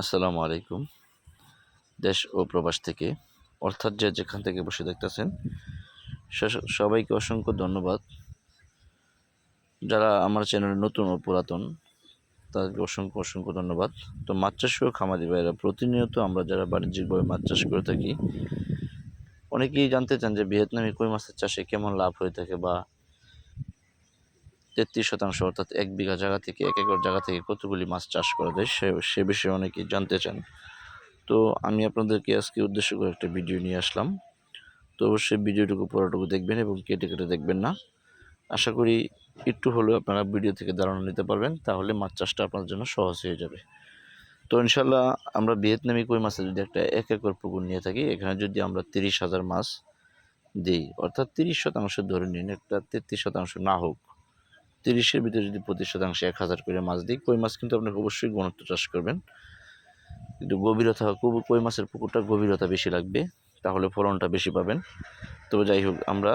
আসসালামু আলাইকুম। দেশ ও প্রবাস থেকে, অর্থাৎ যে যেখান থেকে বসে দেখতেছেন সবাইকে অসংখ্য ধন্যবাদ। যারা আমার চ্যানেলে নতুন ও পুরাতন, তাদেরকে অসংখ্য অসংখ্য ধন্যবাদ। তো মাছ চাষ ও খামারি ভাইরা, প্রতিনিয়ত আমরা যারা বাণিজ্যিকভাবে মাছ চাষ করে থাকি, অনেকেই জানতে চান যে ভিয়েতনামি কই মাছের চাষে কেমন লাভ হয়ে থাকে বা তেত্রিশ শতাংশ অর্থাৎ এক বিঘা জায়গা থেকে এক একর জায়গা থেকে কতগুলি মাছ চাষ করা যায় সে সে বিষয়ে অনেকেই জানতে চান। তো আমি আপনাদেরকে আজকে উদ্দেশ্য করে একটা ভিডিও নিয়ে আসলাম। তো অবশ্যই ভিডিওটুকু পুরোটুকু দেখবেন এবং কেটে কেটে দেখবেন না। আশা করি একটু হলেও আপনারা ভিডিও থেকে ধারণা নিতে পারবেন, তাহলে মাছ চাষটা আপনার জন্য সহজ হয়ে যাবে। তো ইনশাল্লাহ আমরা ভিয়েতনামি কই মাছের যদি একটা এক একর পুকুর নিয়ে থাকি, এখানে যদি আমরা তিরিশ হাজার মাছ দিই, অর্থাৎ তিরিশ শতাংশ ধরে নিন, একটা তেত্রিশ শতাংশ না হোক তিরিশের ভিতরে যদি প্রতি শতাংশে এক হাজার করে মাছ দিই, কই মাছ কিন্তু আপনাকে অবশ্যই ঘনত্ব চাষ করবেন। কিন্তু গভীরতা কই মাছের পুকুরটা গভীরতা বেশি লাগবে, তাহলে ফলনটা বেশি পাবেন। তবে যাই হোক, আমরা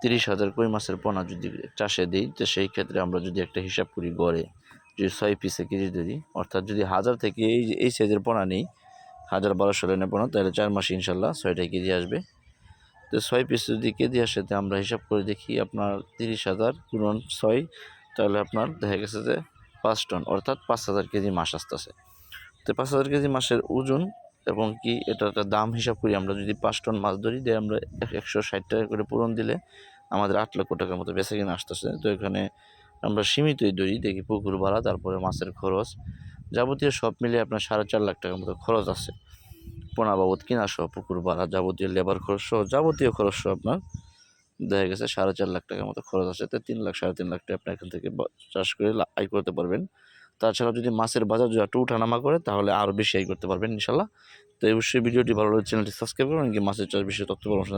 তিরিশ হাজার কই মাছের পোনা যদি চাষে দিই, তো সেই ক্ষেত্রে আমরা যদি একটা হিসাব করি গড়ে যদি ছয় পিসে কেজি দিই, অর্থাৎ যদি হাজার থেকে এই এই সাইজের পোনা নিই, হাজার বারোশো লাইনের পোনা, তাহলে চার মাসে ইনশাল্লাহ ছয়টা কেজি আসবে। তো ছয় পিস যদি কেজি আসে তো আমরা হিসাব করে দেখি, আপনার তিরিশ হাজার পূরণ ছয়, তাহলে আপনার দেখা গেছে যে পাঁচ টন, অর্থাৎ পাঁচ হাজার কেজি মাছ আসতেছে। তো পাঁচ হাজার কেজি মাছের ওজন এবং কি এটা একটা দাম হিসাব করি আমরা, যদি পাঁচ টন মাছ ধরি, দিয়ে আমরা এক- একশো ষাট টাকা করে পূরণ দিলে আমাদের আট লক্ষ টাকার মতো বেচা কিনা আসতেছে। তো এখানে আমরা সীমিতই ধরি, দেখি পুকুর ভাড়া, তারপরে মাছের খরচ। যাবতীয় সব মিলিয়ে আপনার সাড়ে চার লাখ টাকার মতো খরচ আছে। পোনা বাবদ কিনা সহ, পুকুর ভাড়া যাবতীয় লেবার খরচ সহ, যাবতীয় খরচ সহ আপনার দেখা গেছে সাড়ে চার লাখ টাকার মতো খরচ আছে। তো তিন লাখ, সাড়ে তিন লাখ টাকা আপনি এখান থেকে চাষ করে আয় করতে পারবেন। তাছাড়া যদি মাছের বাজার যদি একটু উঠানামা করে, তাহলে আরও বেশি আয় করতে পারবেন ইনশাল্লাহ। তো অবশ্যই ভিডিওটি ভালো লাগে চ্যানেলটি সাবস্ক্রাইব করুন কি মাছের চাষ বিষয়ে তথ্য পরামর্শ